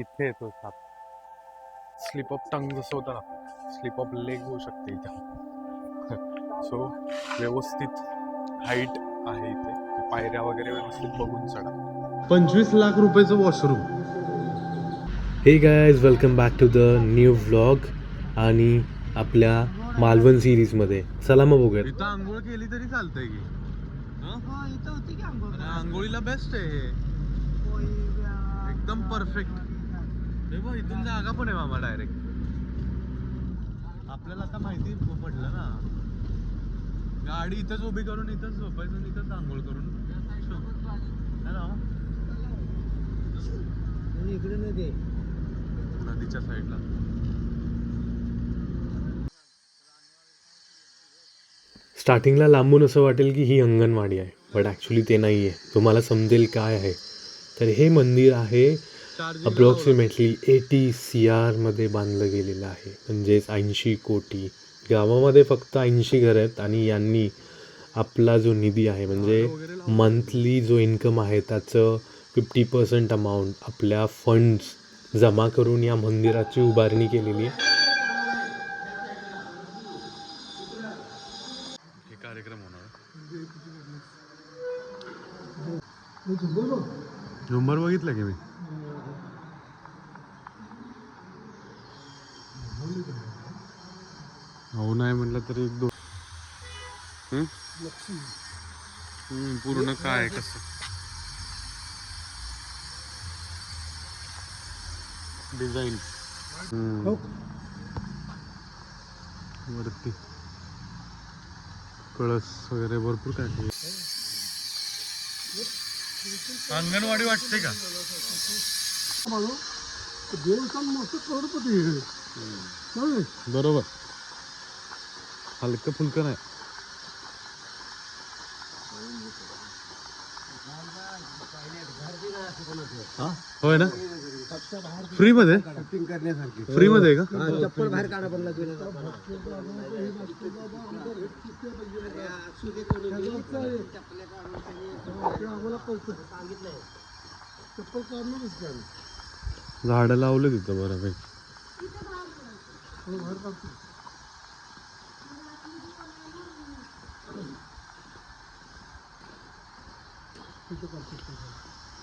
इथे येतो साप. स्लिप ऑफ टंग जसं होतं ना स्लिप ऑफ लेग होऊ शकते इथं. सो व्यवस्थित हाईट आहे इथे. पायऱ्या वगैरे व्यवस्थित बघून चढा. पंचवीस लाख रुपयाचं washroom hey guys welcome back to the new vlog आणि आपल्या मालवण सिरीजमध्ये चला मग बघूयात. इथं आंघोळ केली तरी चालतंय की. आंघोळीला बेस्ट आहे हे. एकदम परफेक्ट हे बघ इथून जागा पण आहे मामा डायरेक्ट आपल्याला आता माहिती पडलं ना. गाडी इथंच उभी करून इथंच झोपायचं आणि इथंच आंघोळ करून. है. ना नदीच्या साईडला स्टार्टिंगला लांबून असं वाटेल की ही अंगणवाडी आहे बट ॲक्च्युली ते नाही आहे तुम्हाला समजेल काय आहे. तर हे मंदिर आहे. अप्रॉक्सिमेटली एटी सी आरमध्ये बांधलं गेलेलं आहे. म्हणजेच ऐंशी कोटी. गावामध्ये फक्त ऐंशी घर आहेत आणि यांनी आपला जो निधी आहे म्हणजे मंथली जो इन्कम आहे त्याचं फिफ्टी पर्सेंट अमाऊंट आपल्या फंड्स जमा करून या मंदिराची उभारणी केलेली आहे. झुंबर बघितलं की मी? हो नाही म्हटलं तरी एक दोन पूर्ण काय कसं? डिझाईन. वरती. कळस वगैरे भरपूर काय अंगणवाडी वाटते का? बरोबर. हलकं फुलकं नाही. होय ना? फ्री मध्ये फ्री मध्ये आहे का? चप्पल बाहेर काढा बनला झाडं लावले तिथं बऱ्यापैकी.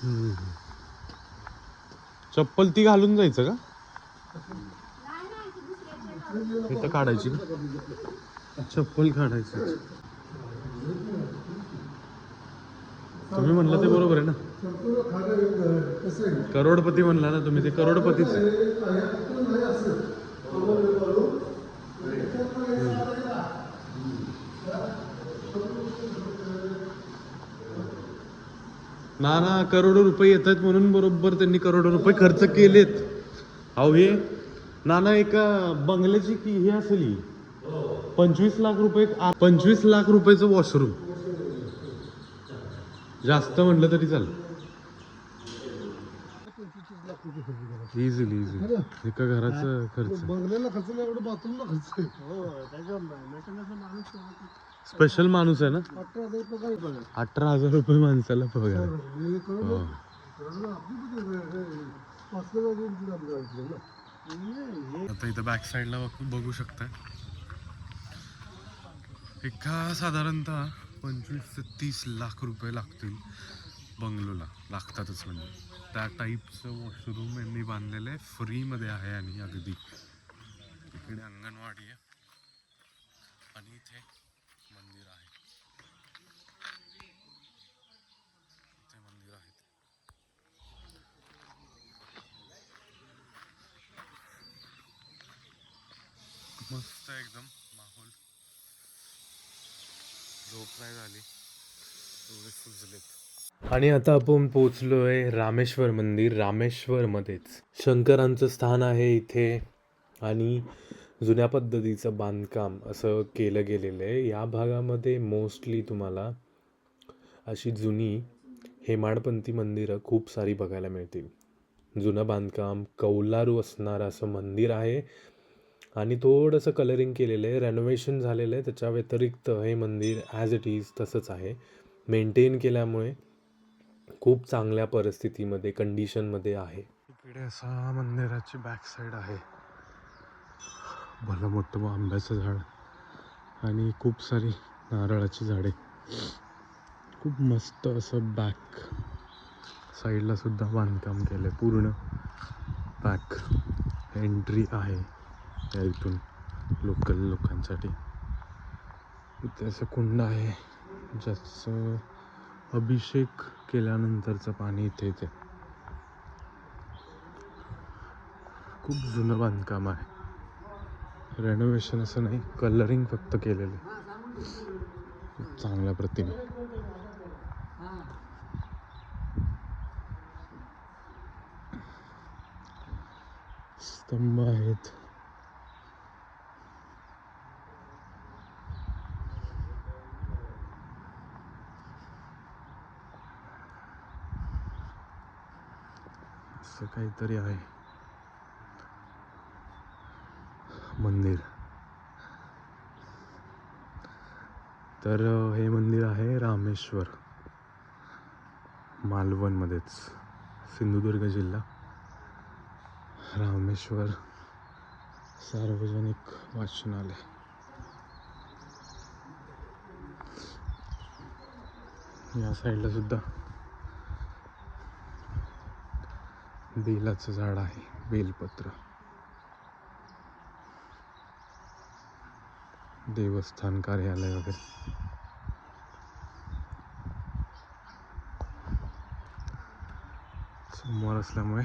हम्म. चप्पल ती घालून जायचं का? इथं काढायची का चप्पल काढायची तुम्ही म्हणलं ते बरोबर आहे ना. करोडपती म्हणला ना तुम्ही ते करोडपतीच आहे. ना ना करोडो रुपये येत आहेत म्हणून बरोबर त्यांनी करोडो रुपये खर्च केलेत. अहो हे नाना एका बंगल्याची की हे असेल? ही. पंचवीस लाख रुपये पंचवीस लाख रुपयाचं वॉशरूम जास्त म्हणलं तरी चालेल. इझिली इझिली एका घराचा खर्च. बंगल्याला खर्च नाही एवढं बाथरूमला खर्च स्पेशल माणूस आहे ना? अठरा हजार रुपये माणसाला पगार हो. ना आता इथं बॅक साईडला बघू शकता. एका साधारणतः पंचवीस ते तीस लाख रुपये लागतील बंगलोला. लागतातच म्हणजे. त्या टाईपचं वॉशरूम यांनी बांधलेलं आहे. फ्रीमध्ये आहे आणि अगदी. इकडे अंगणवाडी आहे आणि इथे मंदिर आहे इथे मंदिर आहे मस्त आहे एकदम माहोल. झोप नाही झाली. एवढे सुजलेत. आणि आता आपण पोचलो आहे रामेश्वर मंदिर रामेश्वरमध्येच शंकरांचं स्थान आहे इथे आणि जुन्या पद्धतीचं बांधकाम असं केलं गेलेलं आहे. या भागामध्ये मोस्टली तुम्हाला अशी जुनी हेमाडपंथी मंदिरं खूप सारी बघायला मिळतील. जुनं बांधकाम कौलारू असणारं असं मंदिर आहे. आणि थोडंसं कलरिंग केलेलं आहे रेनोव्हेशन झालेलं आहे त्याच्या व्यतिरिक्त हे मंदिर ॲज इट इज तसंच आहे. मेंटेन केल्यामुळे खूप चांगल्या परिस्थितीमध्ये कंडिशनमध्ये आहे. इकडे असा मंदिराची बॅक साईड आहे. भलं मोठं आंब्याचं झाड आणि खूप सारी नारळाची झाडे. खूप मस्त असं बॅक साईडला सुद्धा बांधकाम केलं पूर्ण बॅक एंट्री आहे. या इथून लोकल लोकांसाठी. इथे असं कुंड आहे ज्याचं अभिषेक केल्यानंतरचं पाणी इथे येते. खूप जुनं बांधकाम आहे. रेनोव्हेशन असं नाही कलरिंग फक्त केलेलं आहे. चांगल्या प्रतीने. स्तंभ आहेत. असं काहीतरी आहे. मंदिर. तर हे मंदिर आहे रामेश्वर. मालवणमध्येच. सिंधुदुर्ग जिल्हा. रामेश्वर सार्वजनिक वाचनालय. या साईडला सुद्धा बेलाचं झाड आहे बेलपत्र. देवस्थान कार्यालय वगैरे. समोर असल्यामुळे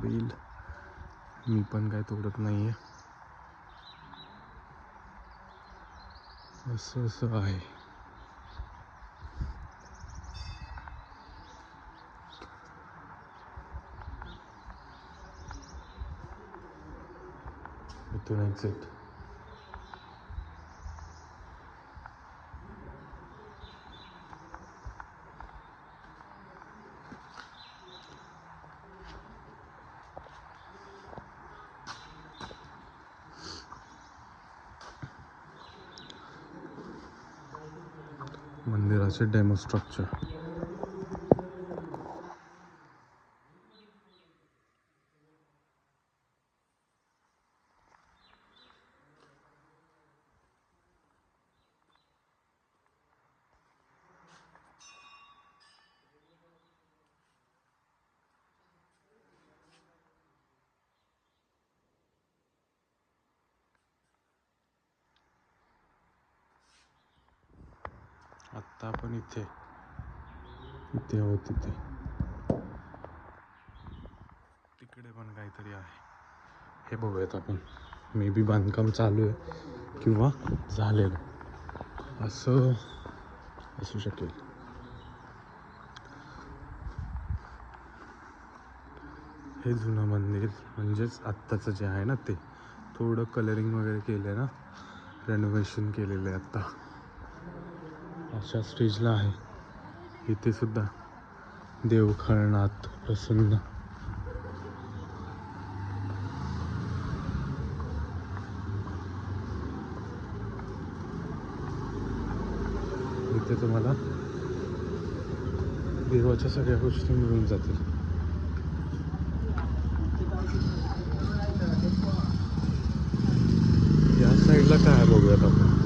बेल मी पण काय तोडत नाहीये. असं असं आहे. इथून एक्झिट मंदिराचे डेमो स्ट्रक्चर आत्ता आपण इथे इथे आहोत तिथे. तिकडे पण काहीतरी आहे. हे बघूयात आपण. मे बी बांधकाम चालू आहे किंवा झालेलं. असं असू शकेल. हे जुनं मंदिर म्हणजेच आत्ताचं जे आहे ना ते. थोडं कलरिंग वगैरे केलं आहे ना. रेनोव्हेशन केलेलं आहे आत्ता. अशा स्टेजला आहे. इथे सुद्धा देवखळनाथ प्रसन्न. इथे तुम्हाला देवाच्या सगळ्या गोष्टी मिळून जातील. या साईडला काय बघूयात आपण?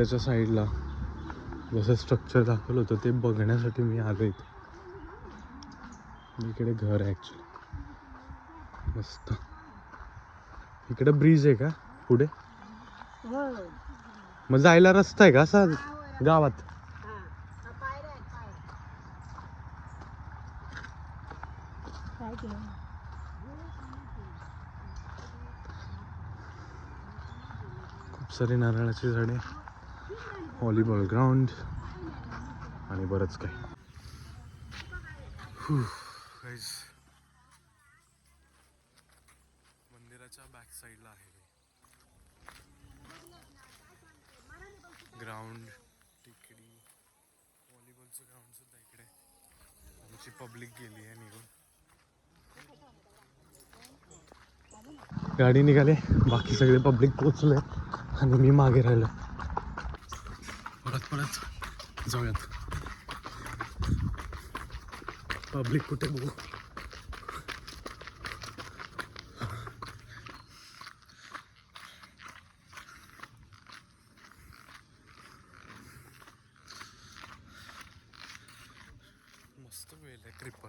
मंदिराच्या साईडला जसं स्ट्रक्चर दाखवलं होतं ते बघण्यासाठी मी आलो इथे. इकडे घर आहे ॲक्च्युली मस्त. इकडे ब्रिज आहे का? पुढे? मग जायला रस्ता आहे का असा? गावात? खूप सारी नारळाची झाडे. व्हॉलीबॉल ग्राउंड आणि बरंच काही मंदिराच्या बॅक साईडला आहे. ग्राउंड टिकडी. व्हॉलीबॉलचं ग्राउंड सुद्धा इकडे. आमची पब्लिक गेली आहे निघून. गाडी निघाले. बाकी सगळे पब्लिक पोचले आणि मी मागे राहिलो. परत जाऊयात. पब्लिक कुठे बघू? मस्त वेळ आहे ट्रिपर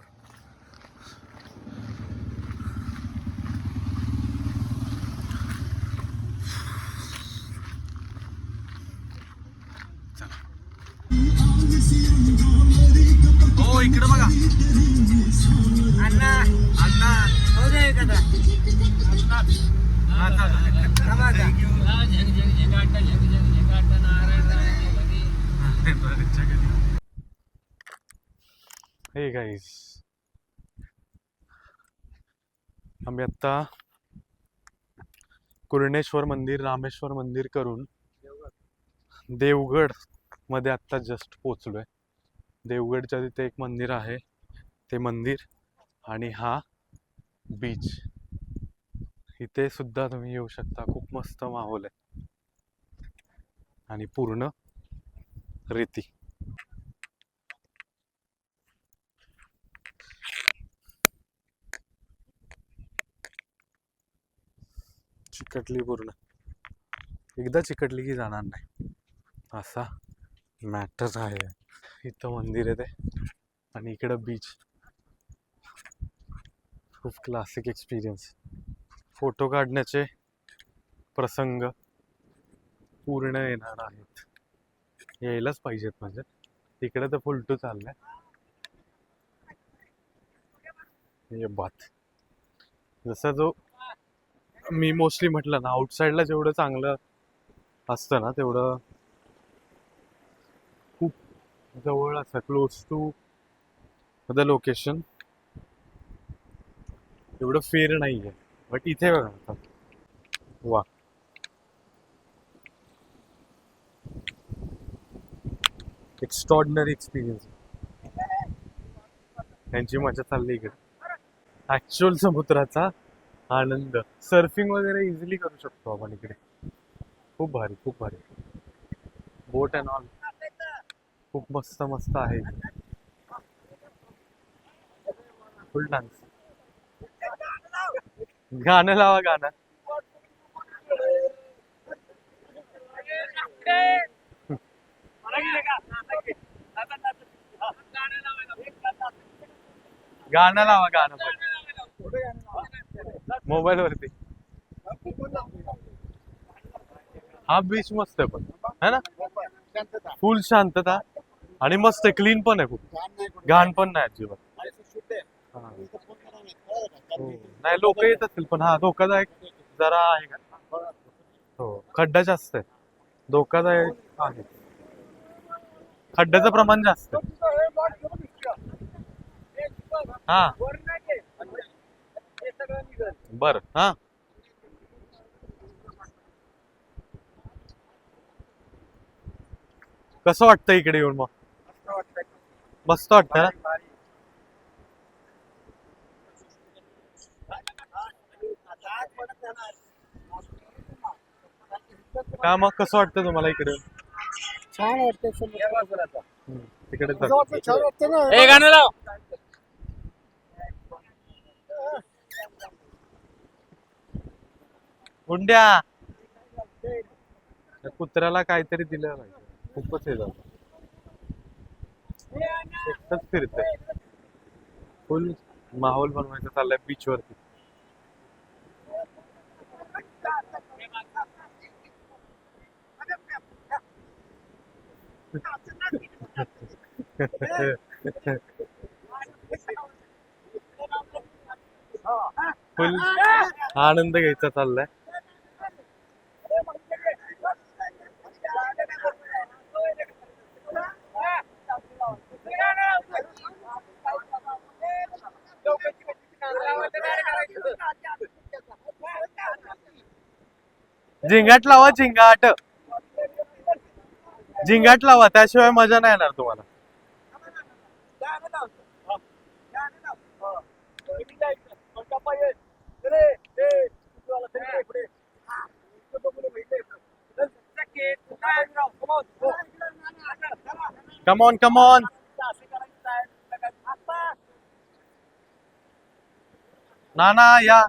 इकडे बघा. हे गाईज आम्ही आत्ता कुर्णेश्वर मंदिर रामेश्वर मंदिर करून देवगडमध्ये आत्ता जस्ट पोचलोय देवगडच्या तिथे एक मंदिर आहे. ते मंदिर आणि हा बीच इथे सुद्धा तुम्ही येऊ शकता. खूप मस्त माहोल आहे. आणि पूर्ण रेती. चिकटली पूर्ण. एकदा चिकटली की जाणार नाही. असा मॅटर आहे. इथं मंदिर आहे ते. आणि इकडं बीच खूप क्लासिक एक्सपिरियन्स फोटो काढण्याचे प्रसंग पूर्ण येणार आहेत. यायलाच पाहिजेत म्हणजे. इकडे तर फुलटू चाललंय. ये बात. जसा जो मी मोस्टली म्हटलं ना आउटसाईडला जेवढं चांगलं असतं ना तेवढं जवळ असं क्लोज टू द लोकेशन एवढं फेर नाही आहे बट इथे बघा आता. वा. एक्स्ट्रॉर्डनरी एक्सपिरियन्स त्यांची मजा चालली इकडे. ऍक्च्युअल समुद्राचा आनंद. सर्फिंग वगैरे इझिली करू शकतो आपण इकडे. खूप भारी खूप भारी. बोट अँड ऑल खूप मस्त मस्त आहे. फुल डान्स गाणं लावा गाणं. गाणं लावा गाणं मोबाईल वरती. हा बीच मस्त आहे पण. है ना? फुल शांतता. आणि मस्त आहे क्लीन पण आहे खूप. घाण पण नाही अजिबात. हा. हो. नाही लोक येत असतील पण हा धोकादायक जरा आहे का? हो खड्डा जास्त आहे. धोकादायक आहे. खड्ड्याचं प्रमाण जास्त हा. बर हा. कसं वाटतं इकडे येऊन मग? मस्त वाटतं ना? का मग कसं वाटतं तुम्हाला इकडे? छान वाटतं तिकडे. वाटतं वाटतं ना. गुंड्या त्या कुत्र्याला काहीतरी दिलं पाहिजे. खूपच हे झालं. एकटंच फिरतंय. फुल माहोल बनवायचा चाललाय बीच वरती. फुल आनंद घ्यायचा चाललाय. झिंगाट लावा झिंगाट. झिंगाट लावा त्याशिवाय मजा नाही येणार तुम्हाला. कमॉन कमॉन ना ना या.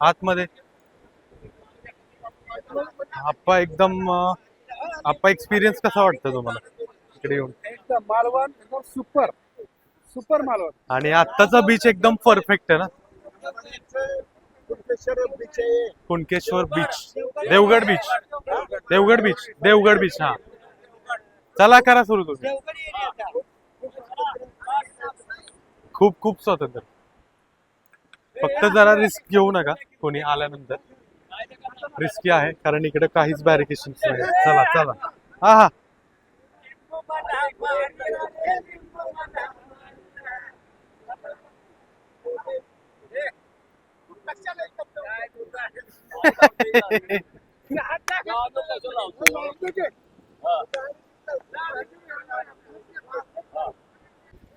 आतमध्ये. आप्पा एकदम आप्पा एक्सपिरियन्स कसा वाटतं तुम्हाला? इकडे येऊन. एकदम मालवण एकदम सुपर सुपर मालवण. आणि आत्ताचा बीच एकदम परफेक्ट आहे ना? Kunkeshwar beach Devgad beach Devgad beach Devgad beach हा. चला करा सुरू तुम्ही. खूप खूप स्वातंत्र्य. फक्त जरा रिस्क घेऊ नका कोणी आल्यानंतर. रिस्की आहे कारण इकडे काहीच बॅरिकेशन नाही. चला चला. हा हा.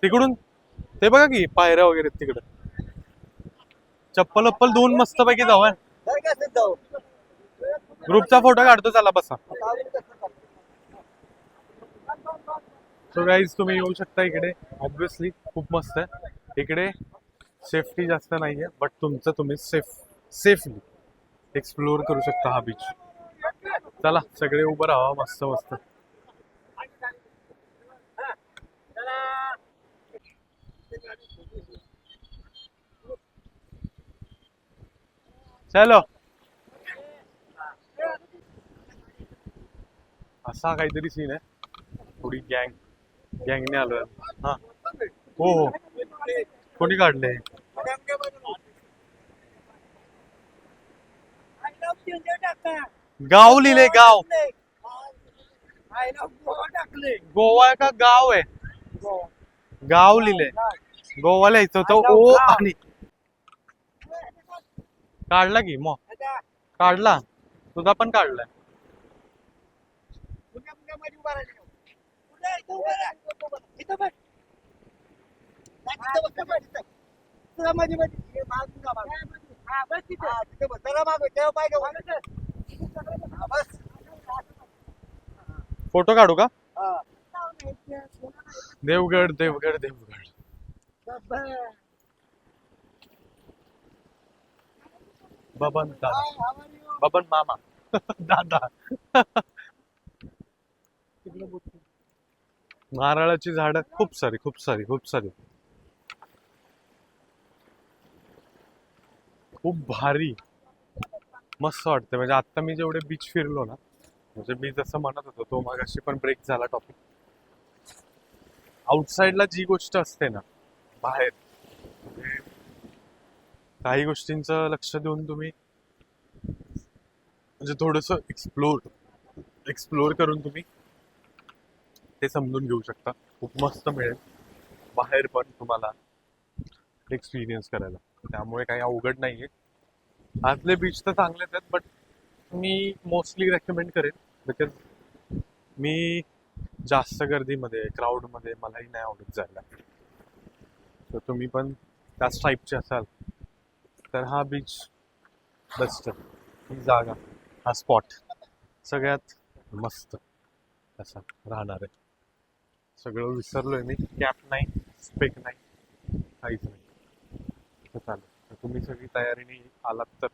तिकडून? ते बघा की पायऱ्या वगैरे तिकडं. चप्पल अप्पल दोन मस्त पैकी जाऊ. ग्रुपचा फोटो काढतो चला बसा. सो गाईज तुम्ही येऊ शकता इकडे. ऑब्विसली खूप मस्त आहे. इकडे सेफ्टी जास्त नाहीये बट तुमचं तुम्ही सेफ सेफली एक्सप्लोअर करू शकता हा बीच चला सगळे उभं राहा मस्त मस्त. चलो. असा काहीतरी सीन आहे. थोडी गँग गँगने आलोय. हा. हो हो. कोणी काढले गाव लिहिले गाव. गोवा का गाव आहे? गाव लिहिले गोवा लिहायचं होतं. ओ आणि काढला की मग. काढला. तुझा पण काढलाय फोटो काढू का? देवगड देवगड देवगड. बबन दादा. बबन मामा. दादा. नारळाची झाड खूप सारी खूप सारी खूप सारी. खूप भारी. मस्त वाटतं म्हणजे आता मी जेवढे बीच फिरलो ना म्हणजे मी जसं म्हणत होतो तो मागाशी पण ब्रेक झाला टॉपिक आउटसाईडला जी गोष्ट असते ना बाहेर म्हणजे काही गोष्टींचं लक्ष देऊन तुम्ही म्हणजे थोडस एक्सप्लोर एक्सप्लोर करून तुम्ही ते समजून घेऊ शकता. खूप मस्त मिळेल. बाहेर पण तुम्हाला एक्सपिरियन्स करायला. त्यामुळे काही अवघड नाही आहे आतले बीच तर चांगलेच आहेत बट मी मोस्टली रेकमेंड करेन बिकॉज मी जास्त गर्दीमध्ये क्राऊडमध्ये मलाही नाही आवडत जायला. तर तुम्ही पण त्याच टाईपचे असाल तर हा बीच बेस्ट ही जागा हा स्पॉट सगळ्यात मस्त असा राहणार आहे. सगळं विसरलोय मी. कॅप नाही स्पेक नाही काहीच नाही. तर चालेल. तर तुम्ही सगळी तयारीने आलात तर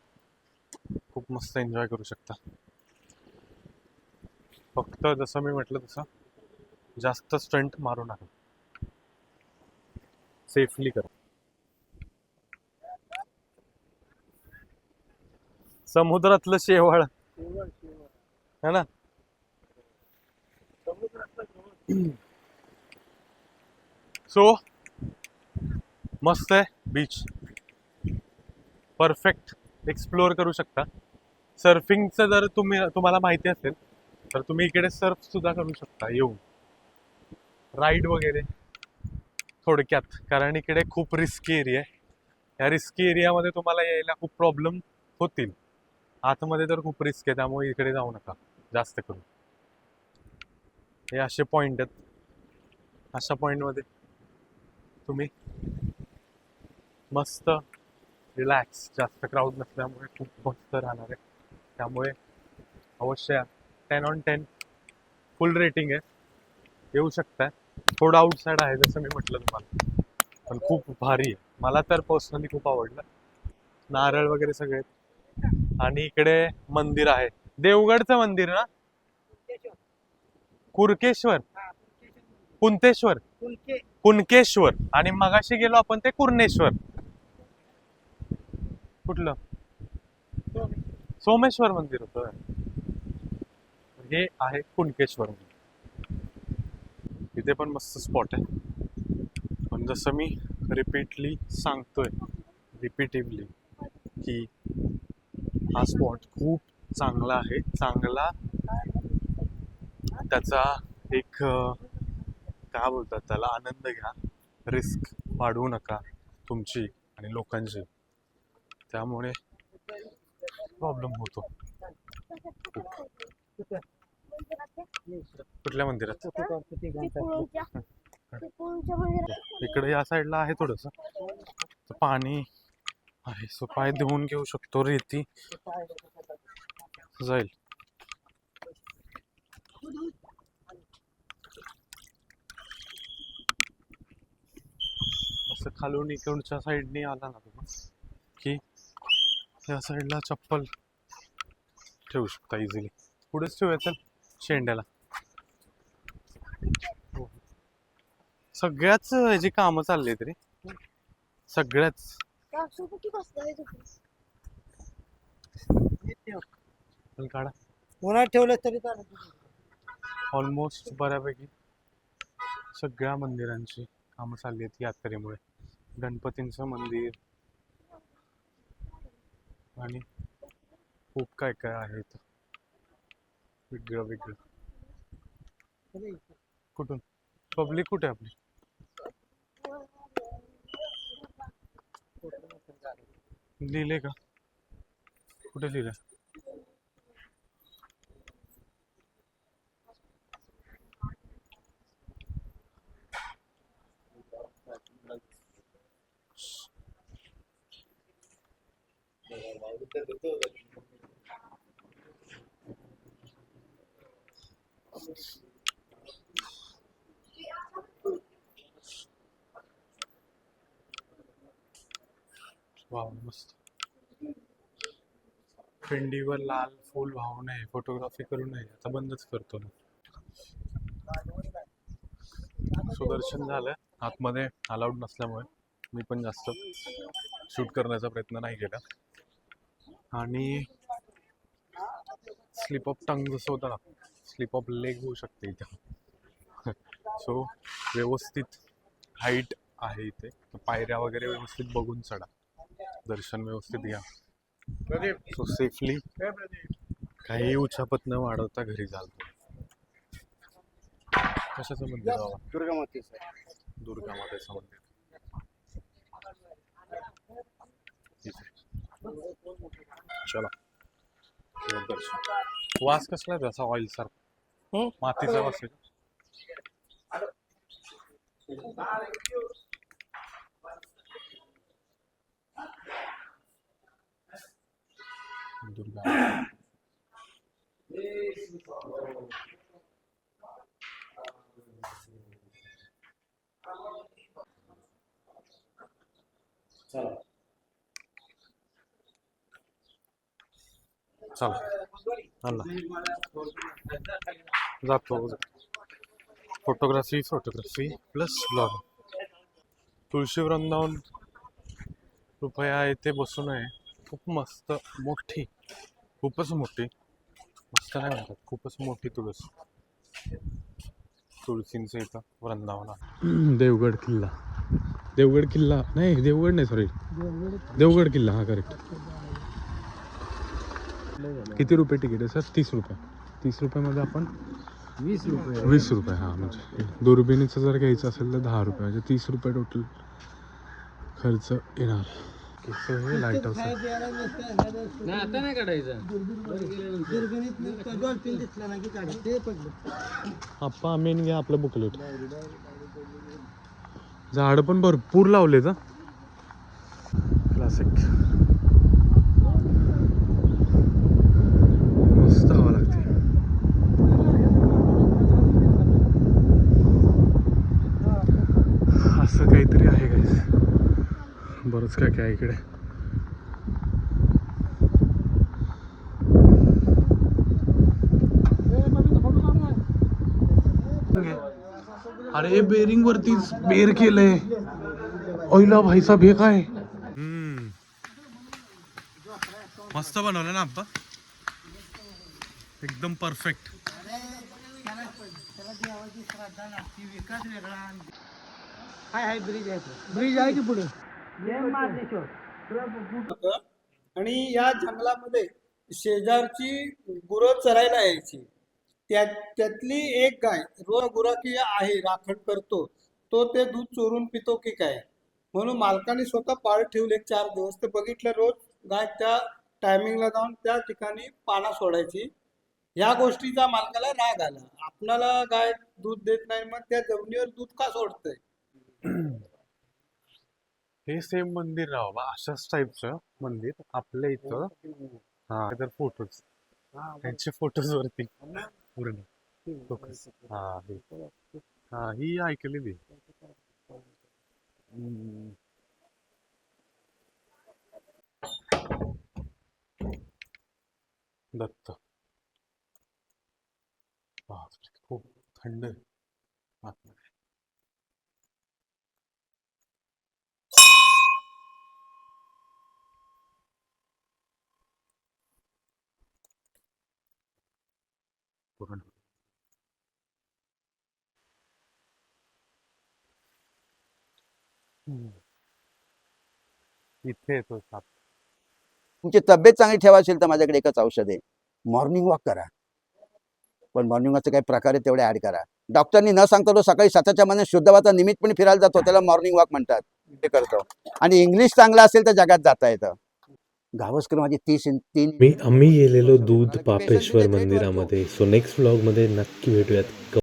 खूप मस्त एन्जॉय करू शकता. फक्त जसं मी म्हटलं तसं जास्त स्टंट मारू नका. सेफली करा. समुद्रातलं शेवाळ. है ना? सो मस्त आहे बीच परफेक्ट एक्सप्लोअर करू शकता. सर्फिंगचं जर तुम्ही तुम्हाला माहिती असेल तर तुम्ही इकडे सर्फ सुद्धा करू शकता येऊन. राईड वगैरे. थोडक्यात. कारण इकडे खूप रिस्की एरिया आहे. या रिस्की एरियामध्ये तुम्हाला यायला खूप प्रॉब्लेम होतील. आतमध्ये तर खूप रिस्क आहे त्यामुळे इकडे जाऊ नका. जास्त करून. हे असे पॉईंट आहेत. अशा पॉईंटमध्ये तुम्ही मस्त रिलॅक्स जास्त क्राऊड नसल्यामुळे खूप मस्त राहणार आहे. त्यामुळे अवश्य. Ten on ten full rating आहे. येऊ शकताय. थोडं आउटसाईड आहे जसं मी म्हटलं तुम्हाला. पण खूप भारी आहे. मला तर पर्सनली खूप आवडलं. नारळ वगैरे सगळे. आणि इकडे मंदिर आहे. देवगडचं मंदिर ना? कुरकेश्वर. कुंतेश्वर कुणकेश्वर आणि मगाशी गेलो आपण ते कुर्णेश्वर. कुठलं? सोमेश्वर मंदिर होतं हे आहे कुणकेश्वर मंदिर. इथे पण मस्त स्पॉट आहे. पण जसं मी रिपीटली सांगतोय रिपीटिवली की हा स्पॉट खूप चांगला आहे. चांगला त्याचा एक काय बोलतात? त्याला आनंद घ्या. रिस्क वाढवू नका तुमची आणि लोकांची. त्यामुळे प्रॉब्लेम होतो. कुठल्या मंदिरात? इकडे या साईडला आहे थोडस. पाणी आहे. सो पाय धुवून घेऊ शकतो. रेती जाईल. खालून इकडच्या साईडने आला ना तुम्ही की या साईडला चप्पल ठेवू शकता इझिली पुढेच ठेवूया शेंड्याला. हो. सगळ्याच ह्याची कामं चालली आहेत रे सगळ्याच काढा. उन्हात ठेवलं तरी ऑलमोस्ट बऱ्यापैकी सगळ्या मंदिरांची कामं चालली आहेत यात्रेमुळे. गणपतींचं मंदिर. आणि खूप काय काय आहे वेगळं वेगळं. कुठून? पब्लिक कुठे आहे आपली? लिहिले का? कुठे लिहिलं? वाव मस्त. पिंडीवर लाल फूल वाहू नये फोटोग्राफी करू नये आता बंदच करतो ना. सुदर्शन झालं आतमध्ये अलाउड नसल्यामुळे मी पण जास्त शूट करण्याचा प्रयत्न नाही केला. आणि स्लिप ऑफ टंग जसं होतं ना स्लिप ऑफ लेग होऊ शकते इथं. सो व्यवस्थित हाईट आहे इथे. पायऱ्या वगैरे व्यवस्थित बघून चढा. दर्शन व्यवस्थित घ्या. सो सेफली काही उचापत न वाढवता घरी जाल कशाचं मंदिर बाबा? दुर्गा मातेचं दुर्गा मातेचं मंदिर. चला. वास कसला आहे त्याचा ऑइल सारखा. मातीचा वास आहे दुर्गा. चला. आला जातो. फोटोग्राफी फोटोग्राफी प्लस ब्लॉग तुळशी वृंदावन कृपया येथे बसून आहे. खूप मस्त मोठी. खूपच मोठी. मस्त नाही म्हणतात. खूपच मोठी तुळस. तुळशींचं इथं वृंदावन आहे. देवगड किल्ला. देवगड किल्ला. नाही देवगड नाही सॉरी देवगड किल्ला हा करेक्ट किती रुपये तिकीट आहे सर? तीस रुपये. तीस रुपयामध्ये आपण वीस रुपये. वीस रुपये हा म्हणजे दुर्बिणीचं जर घ्यायचं असेल तर दहा रुपये म्हणजे तीस रुपये टोटल खर्च येणार. हे लाइट हाऊस आता नाही काढायचं. आप्पा मेन घ्या आपलं बुकलेट झाड पण भरपूर लावले का क्लासिक उसका क्या इकडे? अरे बेरिंग वरतीच बेर केलंय. ओईला भाई साहेब हे काय? हम्म. मस्त बनवलं ना आप्पा? एकदम परफेक्ट हाय हाय ब्रिज आहे ब्रिज आहे की पुढे? आणि या जंगलामध्ये शेजारची गुरं चरायला यायची. त्या त्यातली एक गाय रोज गुराखी आहे राखण करतो. तो ते दूध चोरून पितो की काय? म्हणून मालकाने स्वतः पाळ ठेवले एक चार दिवस. ते बघितलं रोज गाय त्या टायमिंगला जाऊन त्या ठिकाणी पाना सोडायची. ह्या गोष्टीचा मालकाला राग आला. आपणाला गाय दूध देत नाही मग त्या जमिनीवर दूध का सोडतंय? हे सेम मंदिर राव अशाच टाईपचं मंदिर आपल्या इथं. हा तर फोटोज त्यांचे फोटोज वरती. पूर्ण. Focus. हा हे. हा ही. ऐकलेली. दत्त. खूप थंड. पूर्ण. इथे येतो साप. तुमची तब्येत चांगली ठेवायची तर माझ्याकडे एकच औषध आहे. मॉर्निंग वॉक करा. पण मॉर्निंग वॉकचे काही प्रकार आहे तेवढे ऍड करा. डॉक्टरनी न सांगता तो सकाळी स्वतःच्या मनात शुद्धवाचा निमित्तपणे फिरायला जातो. त्याला मॉर्निंग वॉक म्हणतात. ते करतो. आणि इंग्लिश चांगला असेल तर जगात जाता येतं. गावस्कर माझी तीस तीन मी आम्ही गेलेलो दूध पापेश्वर मंदिरामध्ये. सो नेक्स्ट व्लॉगमध्ये नक्की भेटूयात.